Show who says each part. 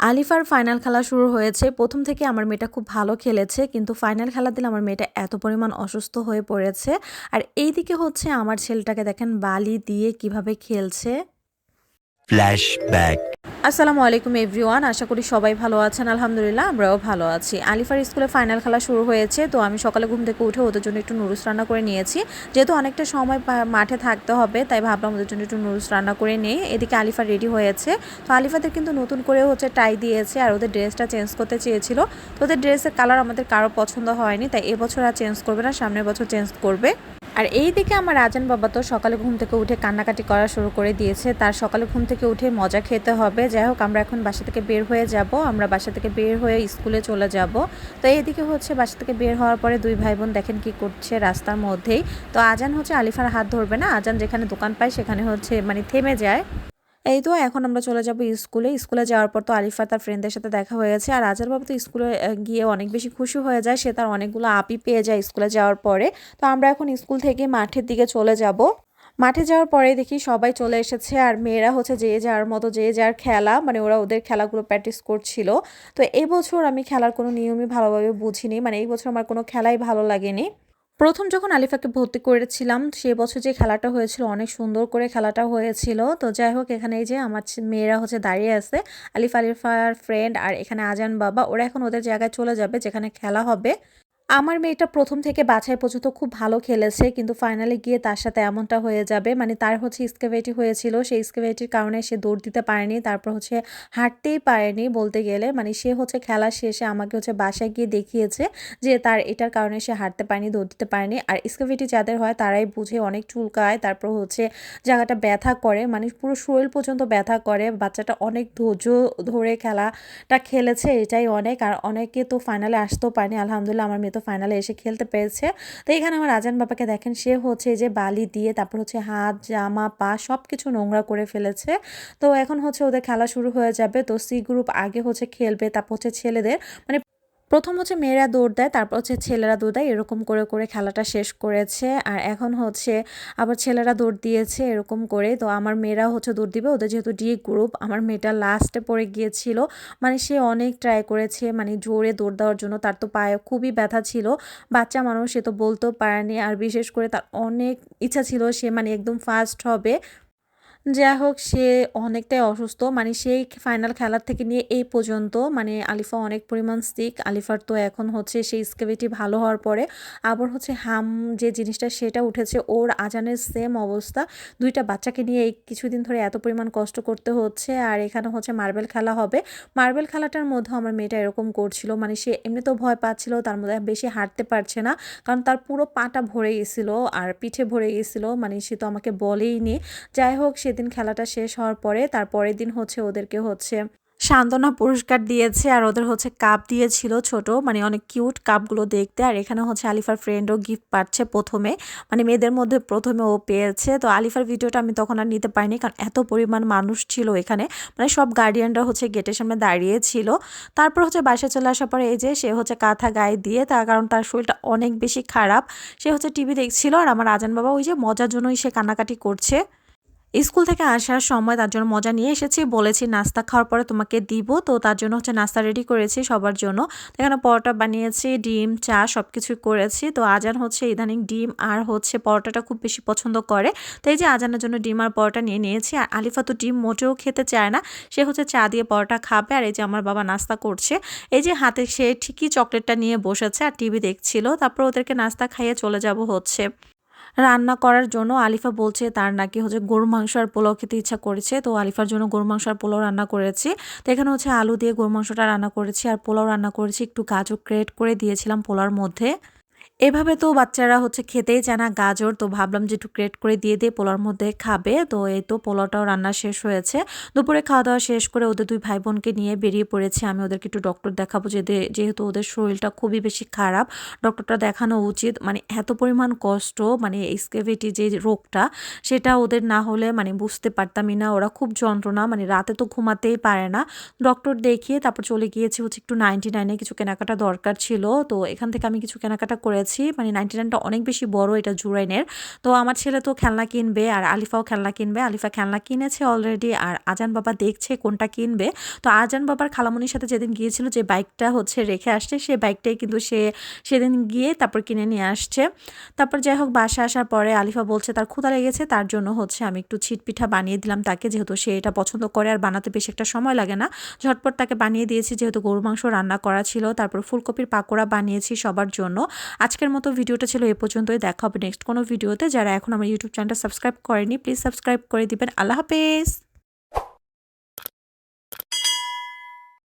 Speaker 1: আলিফার final খেলা শুরু হয়েছে। প্রথম থেকে আমার মেয়েটা খুব ভালো খেলেছে, কিন্তু ফাইনাল খেলা দিলে আমার মেয়েটা এত পরিমাণ অসুস্থ হয়ে পড়েছে। আর এই দিকে হচ্ছে আমার ছেলেটাকে দেখেন বালি দিয়ে কীভাবে খেলছে।
Speaker 2: ফ্ল্যাশব্যাক
Speaker 1: আসসালামু আলাইকুম এভরিওয়ান আশা করি সবাই ভালো আছেন। আলহামদুলিল্লাহ, আমরাও ভালো আছি। আলিফার স্কুলে ফাইনাল খেলা শুরু হয়েছে, তো আমি সকালে ঘুম থেকে উঠে ওদের জন্য একটু নুডলস রান্না করে নিয়েছি। যেহেতু অনেকটা সময় মাঠে থাকতে হবে, তাই ভাবলাম ওদের জন্য একটু নুডলস রান্না করে নিই। এদিকে আলিফা রেডি হয়েছে। তো আলিফাদের কিন্তু নতুন করে হচ্ছে টাই দিয়েছে, আর ওদের ড্রেসটা চেঞ্জ করতে চেয়েছিল। তো ওদের ড্রেসের কালার আমাদের কারও পছন্দ হয়নি, তাই এবছর আর চেঞ্জ করবে না, সামনের বছর চেঞ্জ করবে। আর এই দিকে আমার রাজান বাবা তো সকালে ঘুম থেকে উঠে কান্নাকাটি করা শুরু করে দিয়েছে। তার সকালে ঘুম থেকে উঠে মজা খেতে হবে। যাই হোক, আমরা এখন বাসা থেকে বের হয়ে যাব। আমরা বাসা থেকে বের হয়ে স্কুলে চলে যাব। তো এইদিকে হচ্ছে বাসা থেকে বের হওয়ার পরে দুই ভাই বোন দেখেন কি করছে রাস্তার মধ্যেই। তো আজান হচ্ছে আলিফার হাত ধরবে না? আজান যেখানে দোকান পায় সেখানে হচ্ছে মানে থেমে যায়। এই তো এখন আমরা চলে যাব স্কুলে। স্কুলে যাওয়ার পর তো আলিফা তার ফ্রেন্ডদের সাথে দেখা হয়েছে আর আজার বাবু তো স্কুলে গিয়ে অনেক বেশি খুশি হয়ে যায়। সে তার অনেকগুলো আপি পেয়ে যায় স্কুলে যাওয়ার পরে। তো আমরা এখন স্কুল থেকে মাঠের দিকে চলে যাব। মাঠে যাওয়ার পরে দেখি সবাই চলে এসেছে। আর মেয়েরা হচ্ছে যে যার মতো, যে যার খেলা। মানে ওরা ওদের খেলাগুলো প্র্যাকটিস করছিল। তো এই বছর আমি খেলার কোনো নিয়মই ভালোভাবে বুঝিনি। মানে এই বছর আমার কোনো খেলাই ভালো লাগেনি। প্রথম যখন আলিফাকে ভর্তি করেছিলাম, সে বছর যে খেলাটা হয়েছিল, অনেক সুন্দর করে খেলাটা হয়েছিল। তো যাই হোক, এখানে এই যে আমার মেয়েরা হচ্ছে দাঁড়িয়ে আছে, আলিফ, আলিফার ফ্রেন্ড আর এখানে আজান বাবা, ওরা এখন ওদের জায়গায় চলে যাবে, যেখানে খেলা হবে। আমার মেয়েটা প্রথম থেকে বাছাই পর্যন্ত খুব ভালো খেলেছে, কিন্তু ফাইনালে গিয়ে তার সাথে এমনটা হয়ে যাবে। মানে তার হচ্ছে স্কেভেটি হয়েছিল, সেই স্কেভেটির কারণে সে দৌড় দিতে পারেনি, তারপর হচ্ছে হাঁটতেই পারেনি বলতে গেলে। মানে সে হচ্ছে খেলা শেষে আমাকে হচ্ছে বাসায় গিয়ে দেখিয়েছে যে তার এটার কারণে সে হাঁটতে পারেনি, দৌড় দিতে পারেনি। আর স্কেভেটি যাদের হয় তারাই বুঝে অনেক চুলকায়, তারপর হচ্ছে জায়গাটা ব্যথা করে। মানে পুরো শরীর পর্যন্ত ব্যথা করে, বাচ্চাটা অনেক ধৈর্য ধরে খেলাটা খেলেছে, এটাই অনেক। আর অনেকে তো ফাইনালে আসতেও পারেনি, আলহামদুলিল্লাহ আমার মেয়ে তো ফাইনালে এসে খেলতে পেরেছে। তো এখানে আমার আজান বাবাকে দেখেন, সে হচ্ছে যে বালি দিয়ে তারপর হচ্ছে হাত, জামা, পা সব কিছু নোংরা করে ফেলেছে। তো এখন হচ্ছে ওদের খেলা শুরু হয়ে যাবে। তো সি গ্রুপ আগে হচ্ছে খেলবে, তারপর হচ্ছে ছেলেদের মানে প্রথম হচ্ছে মেয়েরা দৌড় দেয়, তারপর হচ্ছে ছেলেরা দৌড় দেয়, এরকম করে করে খেলাটা শেষ করেছে। আর এখন হচ্ছে আবার ছেলেরা দৌড় দিয়েছে এরকম করে। তো আমার মেয়েরা হচ্ছে দৌড় দিবে, ওদের যেহেতু ডি গ্রুপ, আমার মেয়েটা লাস্টে পড়ে গিয়েছিল। মানে সে অনেক ট্রাই করেছে মানে জোরে দৌড় দেওয়ার জন্য। তার তো পায়ে খুবই ব্যথা ছিল। বাচ্চা মানুষ সে তো বলতেও পারেনি। আর বিশেষ করে তার অনেক ইচ্ছা ছিল সে মানে একদম ফার্স্ট হবে। যাই হোক, সে অনেকটাই অসুস্থ। মানে সেই ফাইনাল খেলার থেকে নিয়ে এই পর্যন্ত মানে আলিফা অনেক পরিমাণ সিক আলিফার তো এখন হচ্ছে সেই স্কেভিটি ভালো হওয়ার পরে। আবার হচ্ছে হাম যে জিনিসটা, সেটা উঠেছে ওর আজানের সেম অবস্থা। দুইটা বাচ্চাকে নিয়ে এই কিছুদিন ধরে এত পরিমাণ কষ্ট করতে হচ্ছে। আর এখানে হচ্ছে মার্বেল খেলা হবে। মার্বেল খেলাটার মধ্যে আমার মেয়েটা এরকম করছিল। মানে সে এমনিতেও ভয় পাচ্ছিল, তার মধ্যে বেশি হাঁটতে পারছে না। কারণ তার পুরো পাটা ভরে গেছিল, আর পিঠে ভরে গেছিল। মানে সে তো আমাকে বলেইনি। যাই হোক সেদিন খেলাটা শেষ হওয়ার পরে তার পরের দিন হচ্ছে ওদেরকে হচ্ছে সান্ত্বনা পুরস্কার দিয়েছে আর ওদের হচ্ছে কাপ দিয়েছিল ছোট মানে অনেক কিউট কাপগুলো দেখতে। আর এখানে হচ্ছে আলিফার ফ্রেন্ডও গিফট পাচ্ছে প্রথমে। মানে মেয়েদের মধ্যে প্রথমে ও পেয়েছে। তো আলিফার ভিডিওটা আমি তখন আর নিতে পারিনি কারণ এত পরিমাণ মানুষ ছিল এখানে। মানে সব গার্ডিয়ানরা হচ্ছে গেটের সামনে দাঁড়িয়ে ছিল। তারপর হচ্ছে বাসায় চলে আসার পরে এই যে সে হচ্ছে কাঁথা গায়ে দিয়ে তার কারণ তার শরীরটা অনেক বেশি খারাপ। সে হচ্ছে টিভি দেখছিল আর আমার আজান বাবা ওই যে মজার জন্যই সে কান্নাকাটি করছে। স্কুল থেকে আসার সময় তার জন্য মজা নিয়ে এসেছি। বলেছি, নাস্তা খাওয়ার পরে তোমাকে দিব। তো তার জন্য হচ্ছে নাস্তা রেডি করেছি সবার জন্য। এখানে পরোটা বানিয়েছি, ডিম, চা সব কিছু করেছি। তো আজান হচ্ছে ইদানিং ডিম আর হচ্ছে পরোটাটা খুব বেশি পছন্দ করে। তো এই যে আজানের জন্য ডিম আর পরোটা নিয়ে নিয়েছি। আর আলিফা তো ডিম মোটেও খেতে চায় না। সে হচ্ছে চা দিয়ে পরোটা খাবে। আর এই যে আমার বাবা নাস্তা করছে। এই যে হাতে সে ঠিকই চকলেটটা নিয়ে বসেছে আর টিভি দেখছিল। তারপর ওদেরকে নাস্তা খাইয়ে চলে যাব হচ্ছে। রান্না করার জন্য আলিফা বলছে তার নাকি হচ্ছে গরু মাংস আর পোলাও খেতে ইচ্ছা করেছে। তো আলিফার জন্য গরু মাংস আর পোলাও রান্না করেছি। তো এখানে হচ্ছে আলু দিয়ে গরু মাংসটা রান্না করেছি আর পোলাও রান্না করেছি। একটু গাজর ক্রেট করে দিয়েছিলাম পোলার মধ্যে। এভাবে তো বাচ্চারা হচ্ছে খেতেই চায় না, গাজর তো ভাবলাম যে একটু ক্রেট করে দিয়ে দিয়ে পোলার মধ্যে খাবে। তো এই তো পোলাওটাও রান্না শেষ হয়েছে। দুপুরে খাওয়া দাওয়া শেষ করে ওদের দুই ভাই বোনকে নিয়ে বেরিয়ে পড়েছি। আমি ওদেরকে একটু ডক্টর দেখাবো যে যেহেতু ওদের শরীরটা খুবই বেশি খারাপ। ডক্টরটা দেখানো উচিত। মানে এত পরিমাণ কষ্ট মানে স্কেভিটি যে রোগটা, সেটা ওদের না হলে মানে বুঝতে পারতামই না। ওরা খুব যন্ত্রণা মানে রাতে তো ঘুমাতেই পারে না। ডক্টর দেখিয়ে তারপর চলে গিয়েছি হচ্ছে একটু নাইনটি নাইনে কিছু কেনাকাটা দরকার ছিল। তো এখান থেকে আমি কিছু কেনাকাটা করেছি। নিয়েছি মানে নাইনটি নাইনটা অনেক বেশি বড় এটা জুরাইনের। তো আমার ছেলে তো খেলনা কিনবে আর আলিফাও খেলনা কিনবে। আলিফা খেলনা কিনেছে অলরেডি আর আজান বাবা দেখছে কোনটা কিনবে। তো আজান বাবার খালামনির সাথে যেদিন গিয়েছিল যে বাইকটা হচ্ছে রেখে আসছে, সে বাইকটাই কিন্তু সে সেদিন গিয়ে তারপর কিনে নিয়ে আসছে। তারপর যাই হোক বাসা আসার পরে আলিফা বলছে, তার ক্ষুদা লেগেছে, তার জন্য হচ্ছে আমি একটু ছিট পিঠা বানিয়ে দিলাম তাকে, যেহেতু সে এটা পছন্দ করে আর বানাতে বেশি একটা সময় লাগে না। ঝটপট তাকে বানিয়ে দিয়েছি, যেহেতু গরু মাংস রান্না করা ছিল। তারপর ফুলকপির পাকোড়া বানিয়েছি সবার জন্য। আজকের মতো ভিডিওটা ছিল এ পর্যন্তই। দেখা হবে নেক্সট কোনো ভিডিওতে। যারা এখন আমার ইউটিউব চ্যানেলটা সাবস্ক্রাইব করেনি প্লিজ সাবস্ক্রাইব করে দিবেন। আল্লাহ হাফেজ।